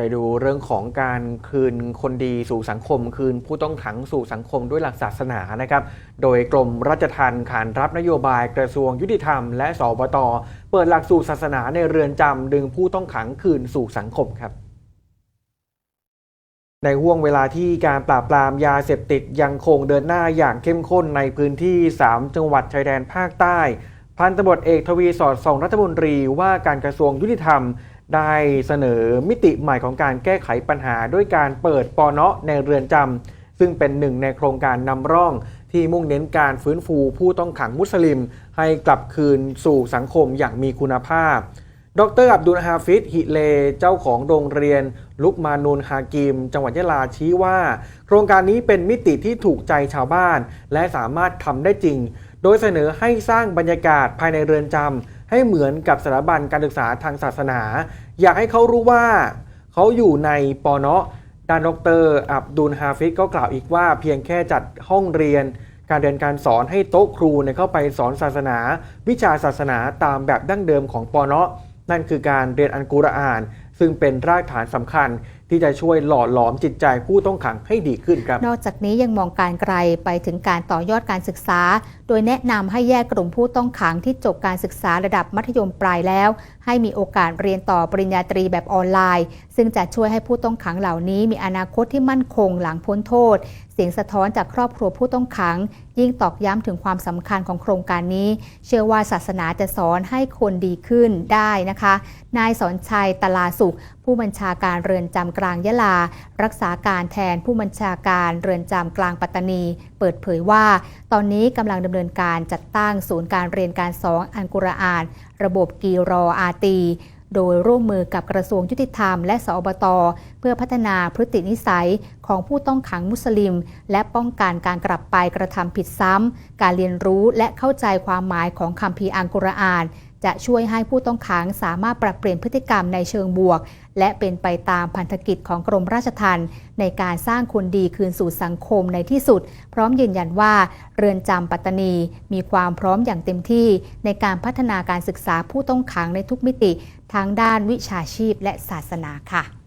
ไปดูเรื่องของการคืนคนดีสู่สังคม คืนผู้ต้องขังสู่สังคมด้วยหลักศาสนานะครับ โดยกรมราชทัณฑ์ขานรับนโยบายกระทรวงยุติธรรม และสบตเปิดหลักสูตรศาสนาในเรือนจำดึงผู้ต้องขังคืนสู่สังคมครับในห่วงเวลาที่การปราบปรามยาเสพติดยังคงเดินหน้าอย่างเข้มข้นในพื้นที่ 3 จังหวัดชายแดนภาคใต้ พันตำรวจเอกทวีสอดส่องรัฐมนตรีว่าการกระทรวงยุติธรรม ได้เสนอมิติใหม่ของการแก้ไขปัญหาด้วยการเปิดปอเนาะในเรือนจำซึ่งเป็นหนึ่งในโครงการนำร่องที่มุ่งเน้นการฟื้นฟูผู้ต้องขังมุสลิม ให้กลับคืนสู่สังคมอย่างมีคุณภาพ ดรอับดุลฮาฟิดฮิเล เจ้าของโรงเรียน ลุกมานูนฮากิม จังหวัดยะลาชี้ว่า โครงการนี้เป็นมิติที่ถูกใจชาวบ้าน และสามารถทำได้จริง โดยเสนอให้สร้างบรรยากาศภายในเรือนจำ ให้เหมือนกับสถาบันการศึกษาทางศาสนา อยากให้เขารู้ว่าเขาอยู่ในปอนาะด้านดรอับดุลฮาฟิดก็กล่าวอีกว่า เพียงแค่จัดห้องเรียน การเรียนการสอนให้โต๊ะครูเข้าไปสอนศาสนา วิชาศาสนาตามแบบดั้งเดิมของปอนาะนั่นคือการเรียนอันกุรอาน ซึ่งเป็นรากฐานสำคัญ ที่จะช่วยหล่อหลอมจิตใจผู้ต้องขังให้ดีขึ้นครับ นอกจากนี้ยังมองการไกลไปถึงการต่อยอดการศึกษา โดยแนะนำให้แยกกลุ่มผู้ต้องขังที่จบการศึกษาระดับมัธยมปลายแล้ว ให้มีโอกาสเรียนต่อปริญญาตรีแบบออนไลน์ ซึ่งจะช่วยให้ผู้ต้องขังเหล่านี้ มีอนาคตที่มั่นคงหลังพ้นโทษ เสียงสะท้อนจากครอบครัวผู้ต้องขัง ยิ่งตอกย้ำถึงความสำคัญของโครงการนี้ เชื่อว่าศาสนาจะสอนให้คนดีขึ้นได้นะคะ นายสอนชัยตลาสุข ผู้บัญชาการเรือนจำกลางยะลา รักษาการแทนผู้บัญชาการเรือนจำกลางปัตตานี เปิดเผยว่า ตอนนี้กำลังดำเนินการจัดตั้งศูนย์การเรียนการสอนอันกุรอาน ระบบกีรออาตีโดยร่วมมือกับกระทรวงยุติธรรมและสอบต เพื่อพัฒนาพฤตินิสัยของผู้ต้องขังมุสลิม และป้องกันการกลับไปกระทำผิดซ้ำ การเรียนรู้และเข้าใจความหมายของคัมภีอัลกุรอาน จะช่วยให้ผู้ต้องขังสามารถปรับเปลี่ยนพฤติกรรมในเชิงบวก และเป็นไปตามพันธกิจของกรมราชทัณฑ์ในการสร้างคนดีคืนสู่สังคมในที่สุด พร้อมยืนยันว่า เรือนจำปัตตานี มีความพร้อมอย่างเต็มที่ ในการพัฒนาการศึกษาผู้ต้องขังในทุกมิติทั้งด้านวิชาชีพและศาสนาค่ะ